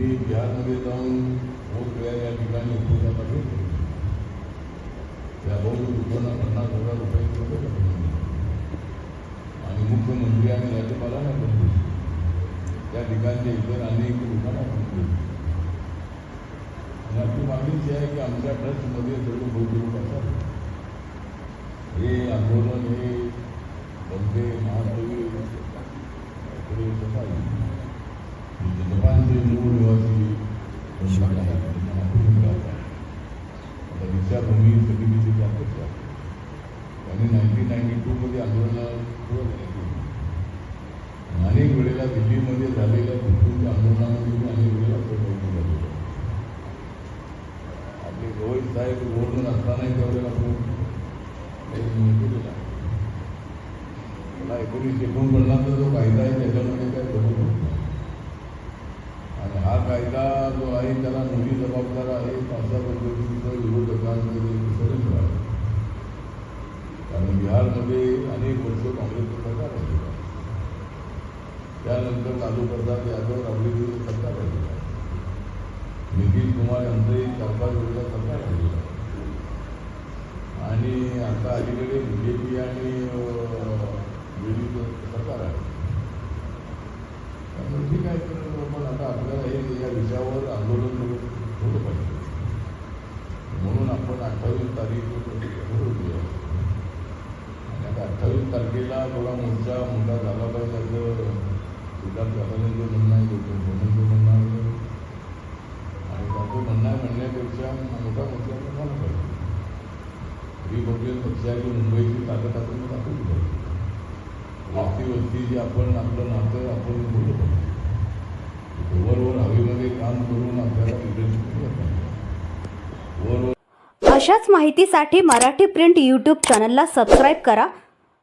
ते बिहारमध्ये जाऊन बहुत वेळा या ठिकाणी उपयोगात आहे त्या बहुत लोकांना पन्नास हजार रुपये आणि मुख्यमंत्री आणि राज्यपालांना पण त्या ठिकाणचे इतर अनेक लोकांना पण आणि आपली मागणीच आहे की आमच्या ट्रस्टमध्ये सर्व बौद्ध लोक असतात. हे आंदोलन हे बंदे महाकवी दीक्षाभूमी समितीचे ते अध्यक्ष त्यांनी नाईन्टीन नाईन्टी टूमध्ये आंदोलनाला सुरुवात केली अनेक वेळेला दिल्लीमध्ये झालेल्या भूतपूर्व आंदोलनामध्ये मी अनेक वेळेला आपले रोहित साहेब गव्हर्नर असतानाही त्यावेळेला काही केलेला मला एकोणीसशे एकोणपन्नासचा जो कायदा आहे त्याच्यामध्ये काय बदल होत नाही आणि हा कायदा जो आहे त्याला नवी जबाबदार आहे अशा पद्धतीचं विरोधकांचं षडयंत्र आहे आणि बिहारमध्ये अनेक वर्ष काँग्रेसचं सरकार राहिलेलं आहे. त्यानंतर लालू प्रसाद यादव राबलेली सरकार राहिलेलं आहे. नितीश कुमार यांचंही चार पाच वेळेला सरकार राहिलेलं आहे. आणि आता अलीकडे बी जे पी आणि बीडीचं सरकार आहे. त्यामुळे ठीक आहे तर पण आता आपल्याला हे या विषयावर आंदोलन होतं पाहिजे. म्हणून आपण अठ्ठावीस तारीख ठरवली आहे आणि आता अठ्ठावीस थोडा मोर्चा मोठा झाला पाहिजे असं सिद्धार्थ काकांचं म्हणणं आहे डॉक्टर सोनंचं म्हणणं आहे आणि त्याचं म्हणणं आहे म्हणण्यापेक्षा मोठा मोर्चा आपण झाला पाहिजे रिपब्लिकन पक्षाची मुंबईची ताकद आपण दाखवली पाहिजे वस्ती वस्ती जी आपण आपलं नातं आपण बोललो पाहिजे ओव्हरओव्हर हवेमध्ये काम करून आपल्याला लिडरशिप मिळत वरवर अशाच माहितीसाठी मराठी प्रिंट यूट्यूब चॅनलला सबस्क्राईब करा.